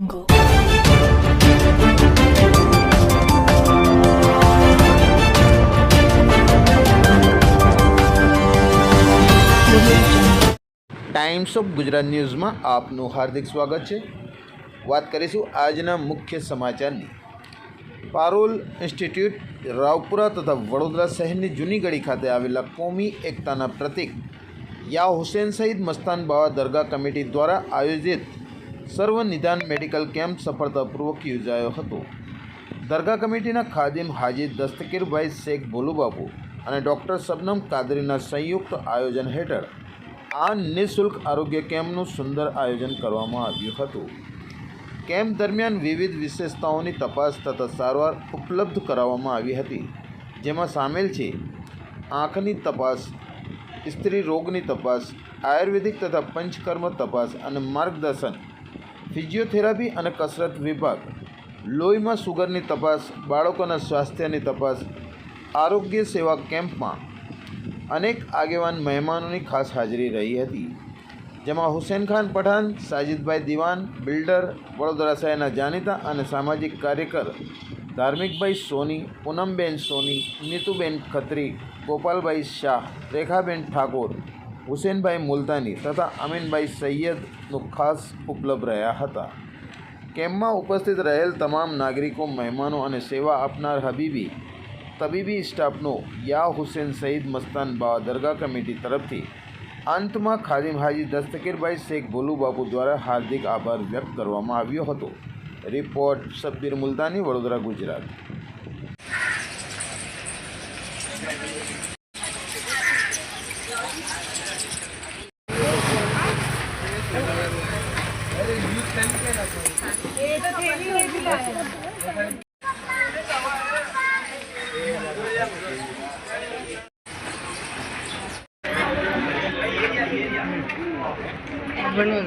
Go. Times of Gujarat ન્યૂઝમાં આપનું હાર્દિક સ્વાગત છે વાત કરીશું આજના મુખ્ય સમાચારની પારોલ ઇન્સ્ટિટ્યૂટ રાવપુરા તથા વડોદરા શહેરની જૂની ગળી ખાતે આવેલા કોમી એકતાના પ્રતીક યા હુસેન સહિત મસ્તાન બાવા દરગાહ કમિટી દ્વારા આયોજિત સર્વ નિદાન મેડિકલ કેમ્પ સફળતાપૂર્વક યોજાયો હતો. દરગાહ કમિટીના ખાદિમ હાજી દસ્તકીરભાઈ શેખ ભોલુબાપુ અને ડૉક્ટર શબનમ કાદરીના સંયુક્ત આયોજન હેઠળ આ નિઃશુલ્ક આરોગ્ય કેમ્પનું સુંદર આયોજન કરવામાં આવ્યું હતું. કેમ્પ દરમિયાન વિવિધ વિશેષતાઓની તપાસ તથા સારવાર ઉપલબ્ધ કરાવવામાં આવી હતી, જેમાં સામેલ છે આંખની તપાસ, સ્ત્રી રોગની તપાસ, આયુર્વેદિક તથા પંચકર્મ તપાસ અને માર્ગદર્શન ફિઝિયોથેરાપી અને કસરત વિભાગ. લોહીમાં સુગરની તપાસ, બાળકોના સ્વાસ્થ્યની તપાસ, આરોગ્ય સેવા કેમ્પમાં અનેક આગેવાન મહેમાનોની ખાસ હાજરી રહી હતી, જેમાં હુસેન ખાન પઠાણ, સાજિદભાઈ દિવાન, બિલ્ડર, વડોદરા શહેરના જાણીતા અને સામાજિક કાર્યકર, ધાર્મિકભાઈ સોની, પૂનમબેન સોની, નીતુબેન ખત્રી, ગોપાલભાઈ શાહ, રેખાબેન ઠાકોર હુસેનભાઈ મુલતાની તથા અમીનભાઈ સૈયદનું ખાસ ઉપલબ્ધ રહ્યા હતા. કેમ્પમાં ઉપસ્થિત રહેલ તમામ નાગરિકો, મહેમાનો અને સેવા આપનાર હબીબી, તબીબી સ્ટાફનો યા હુસેન સઈદ મસ્તાન બાવા દરગાહ કમિટી તરફથી અંતમાં ખાદિમ હાજી દસ્તકીરભાઈ શેખ ભોલુબાપુ દ્વારા હાર્દિક આભાર વ્યક્ત કરવામાં આવ્યો હતો. રિપોર્ટ સબ્બીર મુલતાની, વડોદરા, ગુજરાત. बनून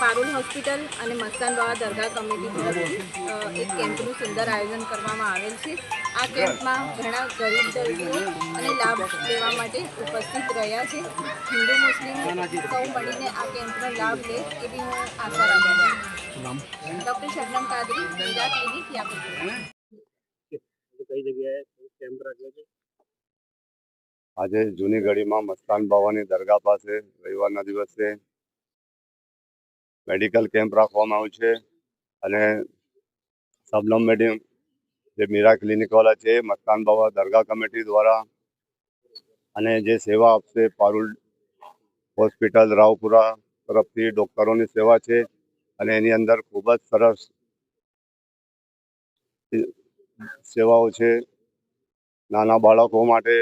પારુલ હોસ્પિટલ અને મસ્તાન બાવા દરગાહ કમિટી તરફથી એક કેમ્પનું સુંદર આયોજન કરવામાં આવેલ છે. આ કેમ્પમાં ઘણા ગરીબ દર્દીઓ અને લાભ લેવા માટે ઉપસ્થિત રહ્યા છે. હિન્દુ મુસ્લિમ સૌ મળીને આ કેમ્પનો લાભ લે એવી હું આશા રાખું છું. ડૉક્ટર શબનમ કાદરી મીરા ક્લિનિક યાકુતપુરા કઈ જગ્યાએ કેમ્પ રાખ્યો છે આજે જૂની ગઢીમાં મસ્તાન બાવાની દરગાહ પાસે રવિવારના દિવસે મેડિકલ કેમ્પ રાખવામાં આવ્યું છે અને સબલમ મેડિયમ જે મીરા ક્લિનિકવાળા છે મસ્તાન બાવા દરગાહ કમિટી દ્વારા અને જે સેવા આપશે પારુલ હોસ્પિટલ રાવપુરા તરફથી ડૉક્ટરોની સેવા છે અને એની અંદર ખૂબ જ સરસ સેવાઓ છે. નાના બાળકો માટે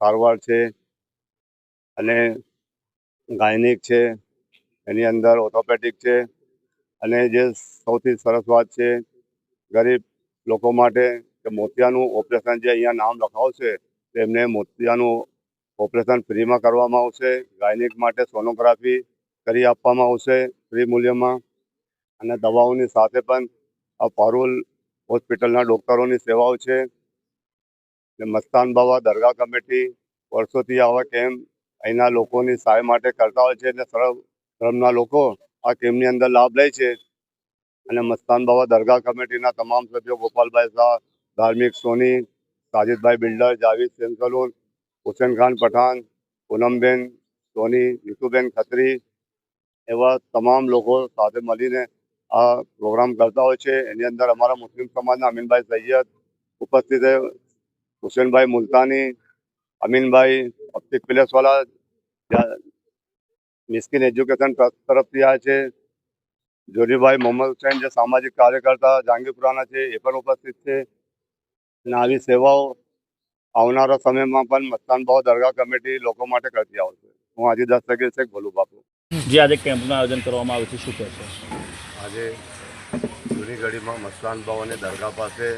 સારવાર છે અને ગાયનિક છે. એની અંદર ઓર્થોપેડિક છે. અને જે સૌથી સરસ વાત છે, ગરીબ લોકો માટે કે મોતિયાનું ઓપરેશન જે અહીંયા નામ લખાવશે તેમને મોતિયાનું ઓપરેશન ફ્રીમાં કરવામાં આવશે. ગાયનિક માટે સોનોગ્રાફી કરી આપવામાં આવશે ફ્રી મૂલ્યમાં. અને દવાઓની સાથે પણ આ પારુલ હોસ્પિટલના ડૉક્ટરોની સેવાઓ છે. મસ્તાન બાવા દરગાહ કમિટી વર્ષોથી આવા કેમ્પ અહીંના લોકોની સહાય માટે કરતા હોય છે. અને સર્વ ધર્મના લોકો આ કેમ્પની અંદર લાભ લે છે? અને મસ્તાન બાવા દરગાહ કમિટીના તમામ સભ્યો ગોપાલભાઈ શાહ, ધાર્મિક સોની, સાજિદભાઈ બિલ્ડર, જાવેદ સેનસલુન હુસેન ખાન પઠાણ, પૂનમબેન સોની નીતુબેન ખત્રી એવા તમામ લોકો સાથે મળીને આ પ્રોગ્રામ કરતા હોય છે. એની અંદર અમારા મુસ્લિમ સમાજના અમીનભાઈ સૈયદ ઉપસ્થિત હુસેનભાઈ મુલતાની, અમીનભાઈ અપ્તિક પેલેસવાલા મિસ્કિન એજ્યુકેશન ટ્રસ્ટ તરફથી આ છે. જોરીભાઈ મોહમ્મદ હુસૈન જે સામાજિક કાર્યકર્તા જાંગીપુરાના છે એ પણ ઉપસ્થિત છે. અને આવી સેવાઓ આવનારા સમયમાં પણ મસ્તાન ભાવ દરગાહ કમિટી લોકો માટે કરતી આવશે. હું આજે દસ સગીર શેખ ભોલુ બાપુ. જે આજે કેમ્પનું આયોજન કરવામાં આવ્યું છે. શું કહેશો આજે જૂની ઘડીમાં મસ્તાન અને દરગાહ પાસે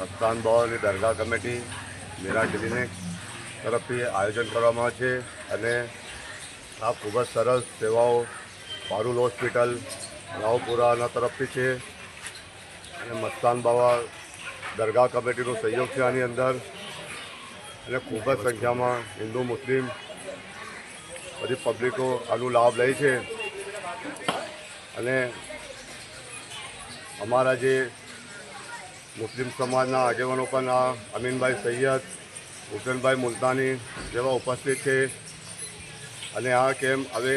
મસ્તાન અને દરગાહ કમિટી મેરા ક્લિનિક તરફથી આયોજન કરવામાં આવે છે. અને આ ખૂબ જ સરસ સેવાઓ પારુલ હોસ્પિટલ, રાવપુરાના તરફથી છે. અને મસ્તાન બાવા દરગાહ કમિટીનો સહયોગ છે આની અંદર. અને ખૂબ જ સંખ્યામાં હિન્દુ, મુસ્લિમ બધી પબ્લિકો આનો લાભ લે છે. અને અમારા જે મુસ્લિમ સમાજના આગેવાનો પણ આ અમીનભાઈ સૈયદ હુસેનભાઈ મુલતાની જેવા ઉપસ્થિત છે. અને આ કેમ્પ હવે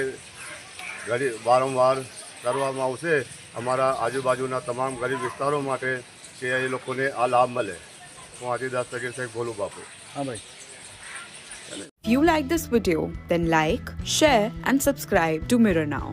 ગરીબ વારંવાર કરવામાં આવશે. અમારા આજુબાજુના તમામ ગરીબ વિસ્તારો માટે કે એ લોકોને આ લાભ મળે. હું આદિદાસ તગીર સાહેબ ભોલું બાપુ. હા ભાઈ. If you like this video, then like, share, and subscribe to Mirror Now.